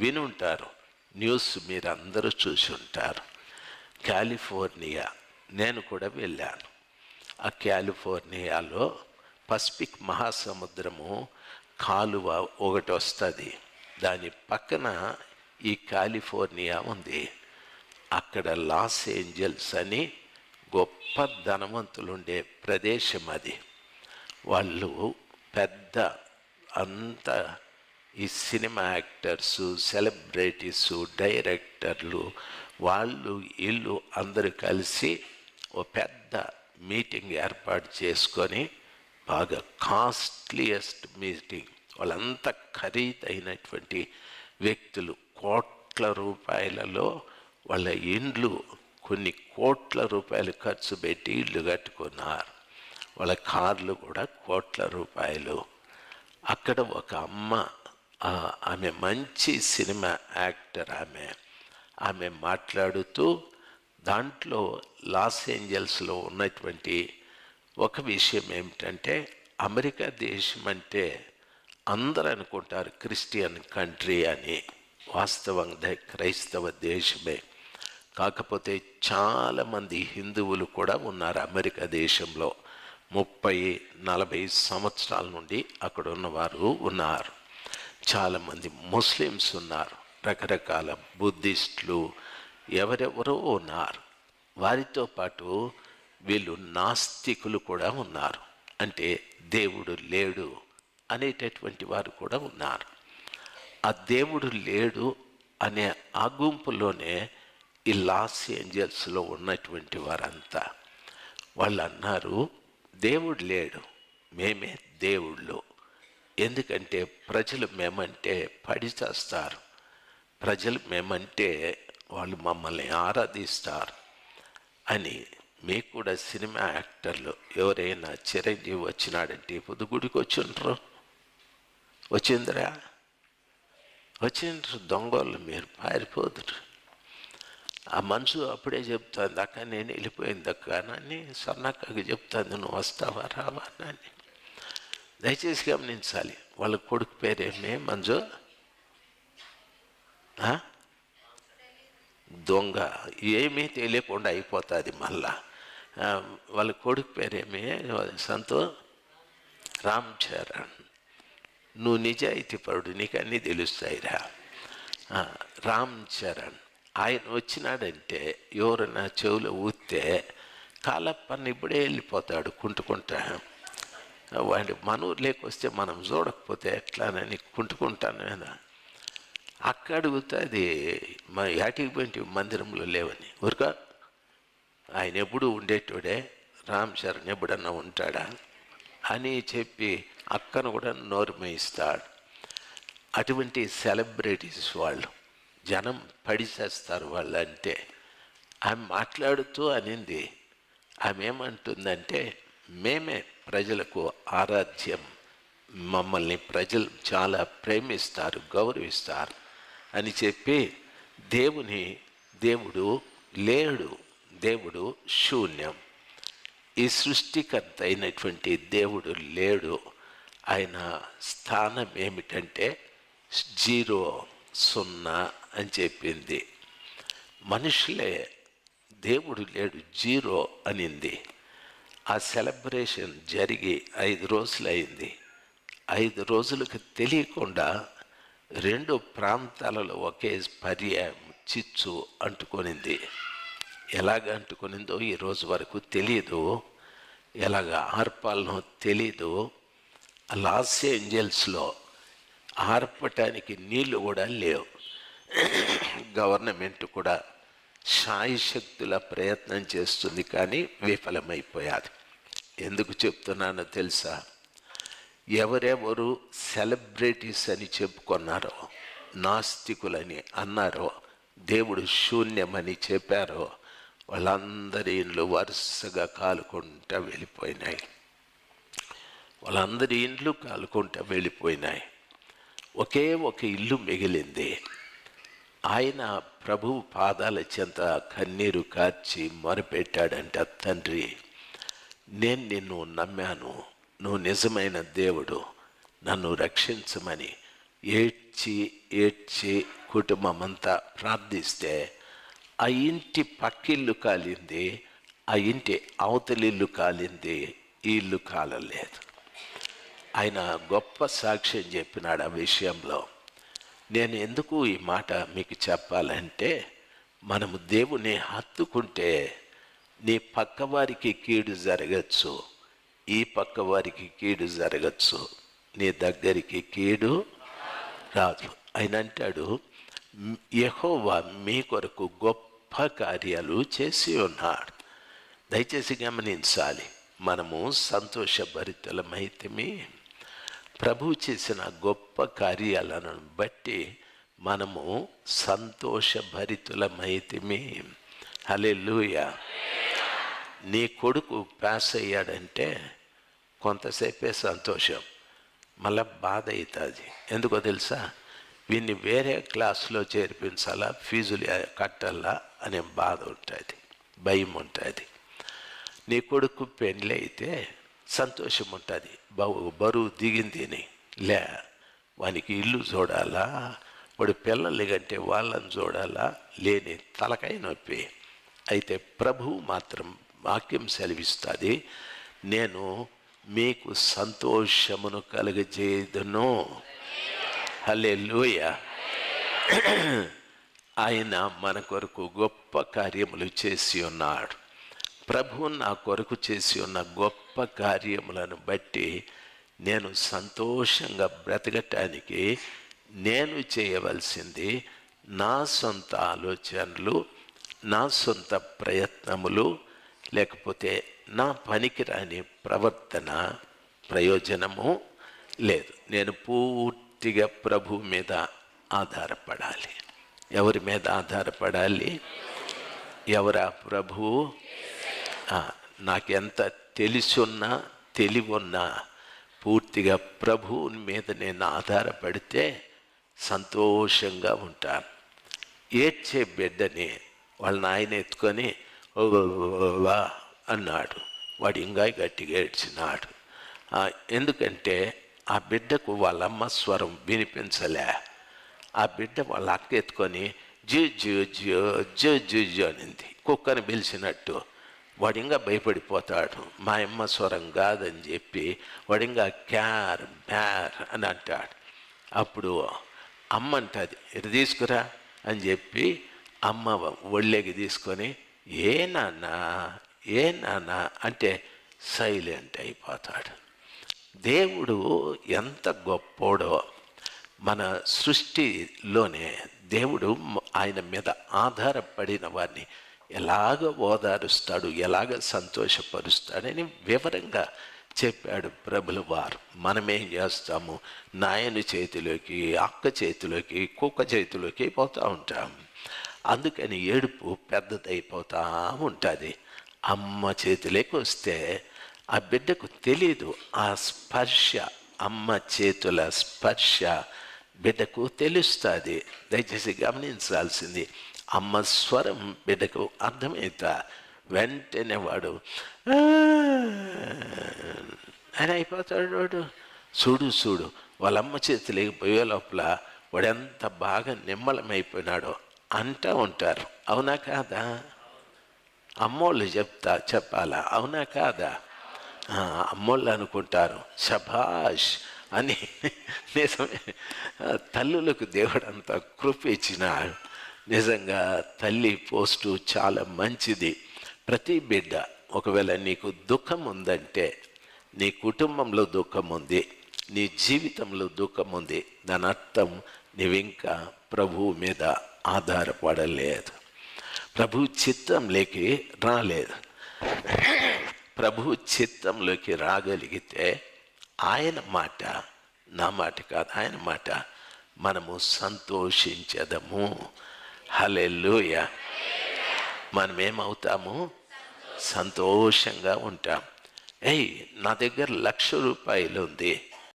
విని ఉంటారు న్యూస్ మీరు అందరూ చూసి ఉంటారు కాలిఫోర్నియా నేను కూడా వెళ్ళాను. ఆ కాలిఫోర్నియాలో పసిఫిక్ మహాసముద్రము కాలువ ఒకటి వస్తుంది దాని పక్కన ఈ కాలిఫోర్నియా ఉంది. అక్కడ లాస్ ఏంజల్స్ అని గొప్ప ధనవంతులు ఉండే ప్రదేశం అది. వాళ్ళు పెద్ద అంత ఈ సినిమా యాక్టర్స్ సెలబ్రిటీస్ డైరెక్టర్లు వాళ్ళు వీళ్ళు అందరూ కలిసి ఓ పెద్ద మీటింగ్ ఏర్పాటు చేసుకొని బాగా కాస్ట్లీయెస్ట్ మీటింగ్ వాళ్ళంతా ఖరీదైనటువంటి వ్యక్తులు కోట్ల రూపాయలలో వాళ్ళ ఇండ్లు కొన్ని కోట్ల రూపాయలు ఖర్చు పెట్టి ఇల్లు కట్టుకున్నారు. వాళ్ళ కార్లు కూడా కోట్ల రూపాయలు. అక్కడ ఒక అమ్మ ఆమె మంచి సినిమా యాక్టర్ ఆమె. ఆమె మాట్లాడుతూ దాంట్లో లాస్ ఏంజల్స్లో ఉన్నటువంటి ఒక విషయం ఏమిటంటే అమెరికా దేశం అంటే అందరూ అనుకుంటారు క్రిస్టియన్ కంట్రీ అని. వాస్తవంగా క్రైస్తవ దేశమే. కాకపోతే చాలామంది హిందువులు కూడా ఉన్నారు అమెరికా దేశంలో. ముప్పై నలభై సంవత్సరాల నుండి అక్కడ ఉన్నవారు ఉన్నారు. చాలామంది ముస్లిమ్స్ ఉన్నారు రకరకాల బుద్ధిస్టులు ఎవరెవరో ఉన్నారు. వారితో పాటు వీళ్ళు నాస్తికులు కూడా ఉన్నారు. అంటే దేవుడు లేడు అనేటటువంటి వారు కూడా ఉన్నారు. ఆ దేవుడు లేడు అనే ఆ గుంపులోనే ఈ లాస్ ఏంజల్స్లో ఉన్నటువంటి వారంతా. వాళ్ళు అన్నారు దేవుడు లేడు మేమే దేవుళ్ళు ఎందుకంటే ప్రజలు మేమంటే పడి చేస్తారు. ప్రజలు మేమంటే వాళ్ళు మమ్మల్ని ఆరాధిస్తారు అని మీకు కూడా సినిమా యాక్టర్లు ఎవరైనా చిరంజీవి వచ్చినాడంటే పొద్దు గుడికి వచ్చిండ్రు? వచ్చిందిరా? వచ్చిండ్రు దొంగలు మీరు పారిపోదురు. ఆ మనసు అప్పుడే చెప్తాను అక్క నేను వెళ్ళిపోయింది అక్క అని సన్నక్కకి చెప్తాను నువ్వు వస్తావా రావా అని. దయచేసి గమనించాలి. వాళ్ళ కొడుకు పేరేమే మంజు? దొంగ. ఏమీ తెలియకుండా అయిపోతుంది మళ్ళా. వాళ్ళ కొడుకు పేరేమి సంతో? రామ్ చరణ్. నువ్వు నిజాయితీ పరుడు నీకు అన్నీ తెలుస్తాయిరా. రామ్ చరణ్. ఆయన వచ్చినాడంటే ఎవరైనా చెవులో ఊస్తే కాలప్పని ఇప్పుడే వెళ్ళిపోతాడు కుంటుకుంటా. వాడి మన లేకొస్తే వస్తే మనం చూడకపోతే ఎట్లానని కుంటుకుంటాను కదా. అక్క అడుగుతుంది మా యాటికి పోయి మందిరంలో లేవని. ఊరిక. ఆయన ఎప్పుడు ఉండేటోడే. రామ్ చరణ్ ఎప్పుడన్నా ఉంటాడా? అని చెప్పి అక్కను కూడా నోరుమేయిస్తాడు అటువంటి సెలబ్రిటీస్ వాళ్ళు జనం పడిచేస్తారు వాళ్ళు అంటే ఆమె మాట్లాడుతూ అనింది. ఆమె ఏమంటుందంటే మేమే ప్రజలకు ఆరాధ్యం. మమ్మల్ని ప్రజలు చాలా ప్రేమిస్తారు గౌరవిస్తారు అని చెప్పి దేవుని దేవుడు లేడు. దేవుడు శూన్యం. ఈ సృష్టికర్త అయినటువంటి దేవుడు లేడు. ఆయన స్థానం ఏమిటంటే జీరో సున్నా అని చెప్పింది. మనుషులే దేవుడు లేడు జీరో అనింది. ఆ సెలబ్రేషన్ జరిగి ఐదు రోజులు అయింది ఐదు రోజులకు తెలియకుండా రెండు ప్రాంతాలలో ఒకే పర్యాయం చిచ్చు అంటుకొనింది. ఎలాగ అంటుకొనిందో ఈ రోజు వరకు తెలియదు ఎలాగ ఆర్పాలనో తెలీదు. లాస్ ఏంజల్స్లో ఆర్పటానికి నీళ్ళు కూడా లేవు. గవర్నమెంట్ కూడా శాయశక్తుల ప్రయత్నం చేస్తుంది కానీ విఫలమైపోయాది. ఎందుకు చెప్తున్నానో తెలుసా? ఎవరెవరు సెలబ్రిటీస్ అని చెప్పుకున్నారో నాస్తికులని అన్నారో దేవుడు శూన్యమని చెప్పారో వాళ్ళందరి ఇండ్లు వరుసగా కాలుకుంటా వెళ్ళిపోయినాయి. వాళ్ళందరి ఇండ్లు కాలుకుంటా వెళ్ళిపోయినాయి. ఒకే ఒక ఇల్లు మిగిలింది. ఆయన ప్రభు పాదాల చెంత కన్నీరు కార్చి మొరపెట్టాడంట తండ్రి. నేను నిన్ను నమ్మాను. నువ్వు నిజమైన దేవుడు. నన్ను రక్షించమని ఏడ్చి ఏడ్చి కుటుంబం అంతా ప్రార్థిస్తే ఆ ఇంటి పక్కిల్లు కాలింది ఆ ఇంటి అవతలిల్లు కాలింది ఇల్లు కాలలేదు. ఆయన గొప్ప సాక్ష్యం చెప్పినాడు ఆ విషయంలో. నేను ఎందుకు ఈ మాట మీకు చెప్పాలంటే మనము దేవుని హత్తుకుంటే నీ పక్కవారికి కీడు జరగచ్చు. ఈ పక్కవారికి కీడు జరగచ్చు. నీ దగ్గరికి కీడు రాదు. ఆయన అంటాడు యహోవా మీ కొరకు గొప్ప కార్యాలు చేసి ఉన్నాడు. దయచేసి గమనించాలి మనము సంతోషభరితులమైతేమి ప్రభు చేసిన గొప్ప కార్యాలను బట్టి మనము సంతోషభరితులమైతిమి హలే లూయా నీ కొడుకు పాస్ అయ్యాడంటే కొంతసేపే సంతోషం. మళ్ళా బాధ అవుతుంది ఎందుకో తెలుసా? వీన్ని వేరే క్లాసులో చేర్పించాలా ఫీజులు కట్టాలా అనే బాధ ఉంటుంది భయం ఉంటుంది. నీ కొడుకు పెళ్ళి అయితే సంతోషం ఉంటుంది. బరువు బరువు దిగింది అని లే వానికి ఇల్లు చూడాలా వాడు పిల్లలు కంటే వాళ్ళని చూడాలా లేని తలకాయ నొప్పి. అయితే ప్రభువు మాత్రం వాక్యం సెలవిస్తుంది. నేను మీకు సంతోషమును కలుగజేయదును. హలే ఆయన మన కొరకు గొప్ప కార్యములు చేసి ఉన్నాడు. ప్రభు నా కొరకు చేసి ఉన్న గొప్ప కార్యములను బట్టి నేను సంతోషంగా బ్రతకటానికి నేను చేయవలసింది నా సొంత ఆలోచనలు నా సొంత ప్రయత్నములు లేకపోతే నా పనికిరాని ప్రవర్తన ప్రయోజనము లేదు. నేను పూర్తిగా ప్రభు మీద ఆధారపడాలి. ఎవరి మీద ఆధారపడాలి? ఎవరా ప్రభువు నాకెంత తెలిసున్నా తెలివున్నా పూర్తిగా ప్రభువుని మీద నేను ఆధారపడితే సంతోషంగా ఉంటాను. ఏడ్చే బిడ్డని వాళ్ళ నాయన ఎత్తుకొని అన్నాడు. వాడు ఇంకా గట్టిగా ఏడ్చినాడు. ఎందుకంటే ఆ బిడ్డకు వాళ్ళమ్మ స్వరం వినిపించలే. ఆ బిడ్డ వాళ్ళ అక్క ఎత్తుకొని జూ జూ జూ జూ జూ జూ అనింది. కుక్కని పిలిచినట్టు. వాడు ఇంకా భయపడిపోతాడు. మా అమ్మ స్వరం కాదని చెప్పి వాడు ఇంకా క్యార్ బ్యార్ అని అంటాడు. అప్పుడు అమ్మ అంటుంది ఇది తీసుకురా అని చెప్పి అమ్మ ఒళ్ళేకి తీసుకొని ఏ నాన్న ఏ నాన్న అంటే సైలెంట్ అయిపోతాడు. దేవుడు ఎంత గొప్పోడో మన సృష్టిలోనే దేవుడు ఆయన మీద ఆధారపడిన వారిని ఎలాగ ఓదారుస్తాడు ఎలాగ సంతోషపరుస్తాడని వివరంగా చెప్పాడు ప్రభులు వారు. మనమేం చేస్తాము? నాయన చేతిలోకి అక్క చేతిలోకి కుక్క చేతిలోకి పోతూ ఉంటాం. అందుకని ఏడుపు పెద్దదైపోతూ ఉంటుంది. అమ్మ చేతిలోకి వస్తే ఆ బిడ్డకు తెలీదు ఆ స్పర్శ అమ్మ చేతుల స్పర్శ బిడ్డకు తెలుస్తుంది. దయచేసి గమనించాల్సింది అమ్మ స్వరం బిడ్డకు అర్థమవుతా వెంటనే వాడు ఆయన అని అయిపోతాడు వాడు. చూడు చూడు వాళ్ళ అమ్మ చేతిలోకి పోయే లోపల వాడు ఎంత బాగా నిమ్మలమైపోయినాడో అంటూ ఉంటారు. అవునా కాదా? అమ్మోళ్ళు చెప్తా చెప్పాలా? అవునా కాదా? అమ్మోళ్ళు అనుకుంటారు శభాష్ అని నిజమే తల్లులకు దేవుడు అంత కృప ఇచ్చినాడు నిజంగా తల్లి పోస్టు చాలా మంచిది. ప్రతి బిడ్డ ఒకవేళ నీకు దుఃఖం ఉందంటే నీ కుటుంబంలో దుఃఖం ఉంది నీ జీవితంలో దుఃఖం ఉంది దాని అర్థం నీవింకా ప్రభువు మీద ఆధారపడలేదు ప్రభు చిత్తంలోకి రాలేదు. ప్రభు చిత్తంలోకి రాగలిగితే ఆయన మాట నా మాట కాదు ఆయన మాట మనము సంతోషించదము. హలెల్లుయ. మనం ఏమవుతాము సంతోషంగా ఉంటాం. ఏయ్ నా దగ్గర లక్ష రూపాయలు ఉంది